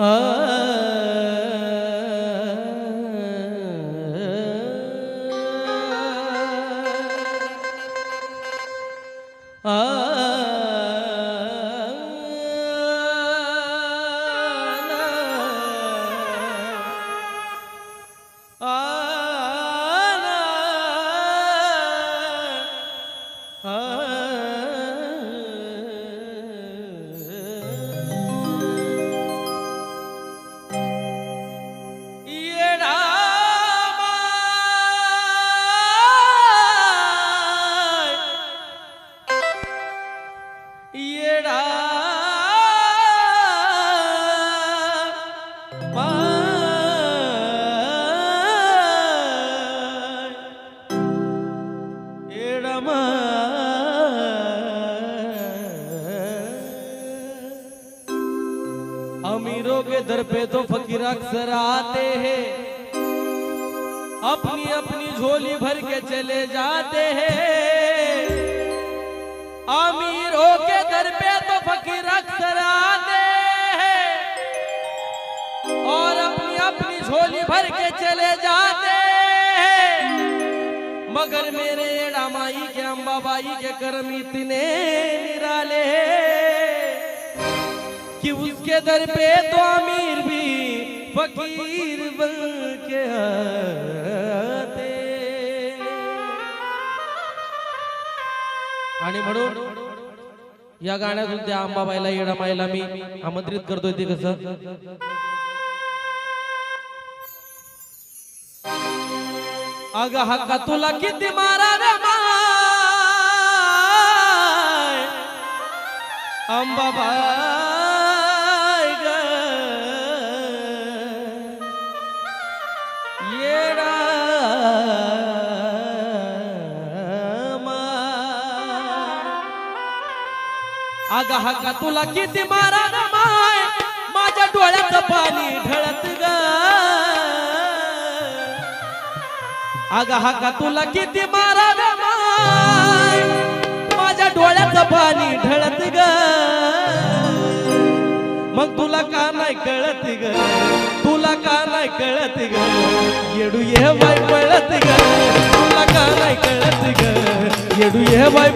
येडा अमीरों के दर पे तो फकीर अक्सर आते हैं। अपनी अपनी झोली भर के चले जाते हैं। अमीरों के दर पे तो फकीर अक्सर आते हैं। और अपनी अपनी झोली भर के चले जाते हैं। मगर मेरे एड़ा माई के अम्बाबाई के कर्म इतने निराले हैं। उसके दर पे तो अमीर भी फकीर बन के आते। आणि म्हणून या गाण्यातून त्या अंबाबाईला येडामाईला मी आमंत्रित करतोय ते कसं? अग हक्का तुला किती मारा रे माय? अंबाबाई. अग हक्का तुला किती मारा माय? माझ्या डोळ्यात पाणी ढळत ग. अग हाका तुला किती मारा माय? माझ्या डोळ्यात पाणी ढळत ग. मग तुला का नाही कळत ग? तुला का नाही कळत ग? येडू ये बाय पळत ग. तुला का नाही कळत ग? येडू ये बाय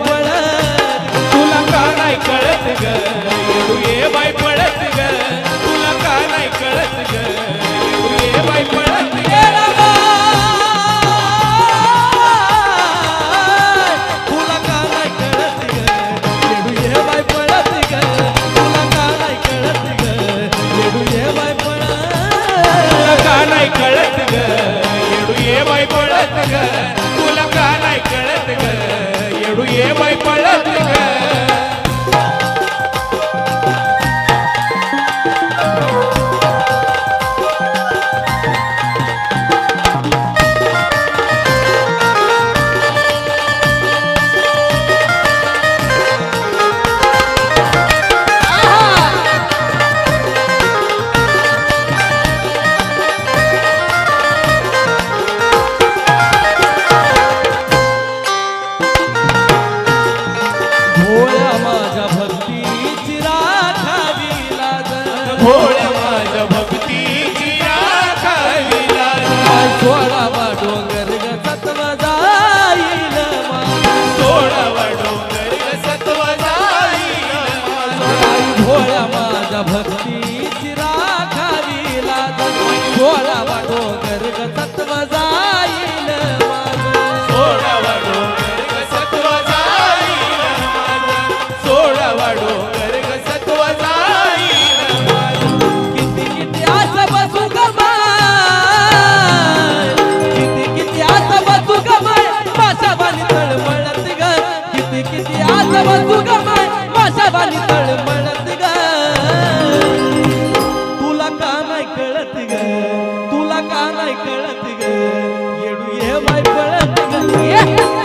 बाय पळत ग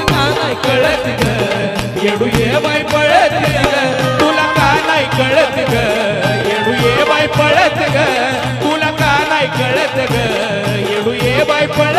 का नाही कळत ग येडू ये बाय पळत ग तुला का नाही कळत ग येडू ये बाई पळत ग तुला का नाही कळत ग येडू ये बाई पळत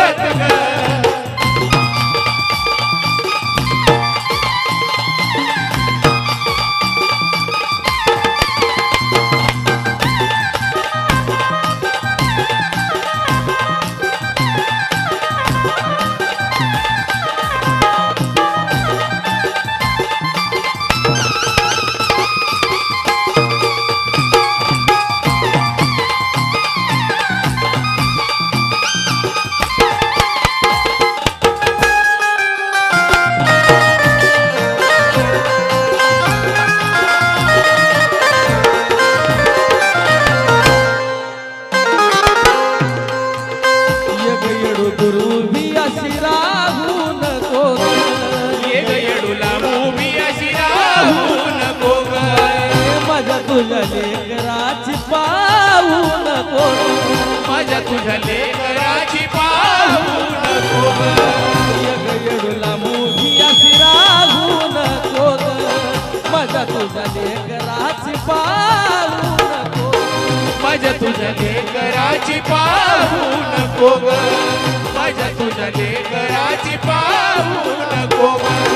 तुझ्या लेकराची पाहू नको मोठी अशी राहू नको माझ्या तुझ्या लेकराची पाहू नको माझ्या तुझ्या लेकराची पाहू नको माझ्या तुझ्या लेकराची पाहू नको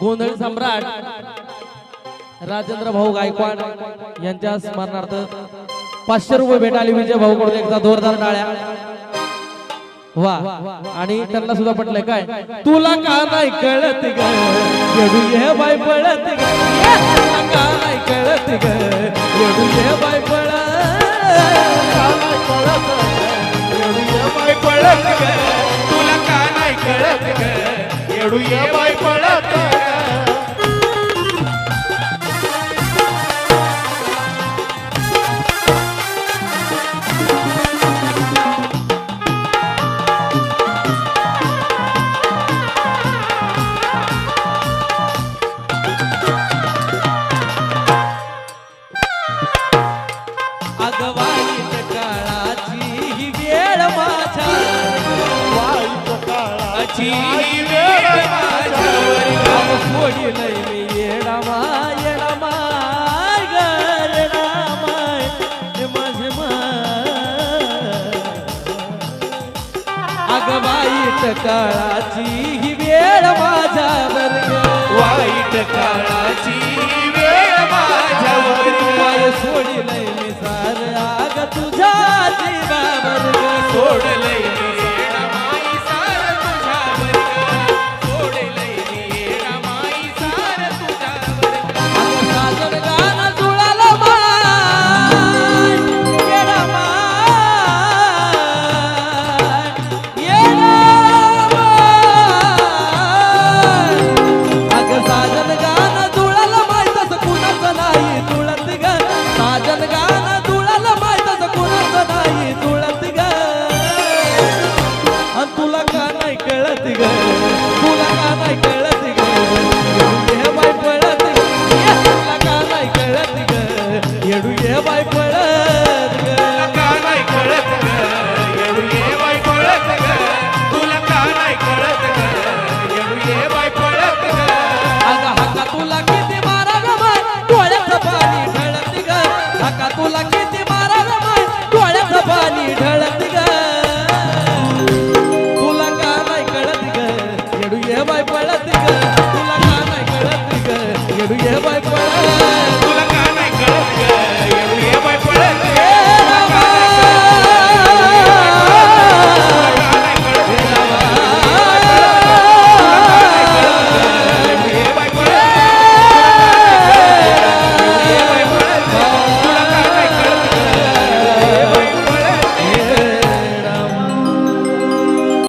गोंधळ सम्राट राजेंद्र भाऊ गायकवाड यांच्या स्मरणार्थ पाचशे रुपये भेटाले विजय भाऊ कडून एकदा जोरदार टाळ्या. वा आणि त्यांना सुद्धा पटलंय काय? तुला का नाही कळत ग? बाय पळत तुला का नाही कळत ग? बाय पळत तुला का नाही कळत ग? येडू पळत काळाची ही वेळ माझा वर्ग वाईट काळाची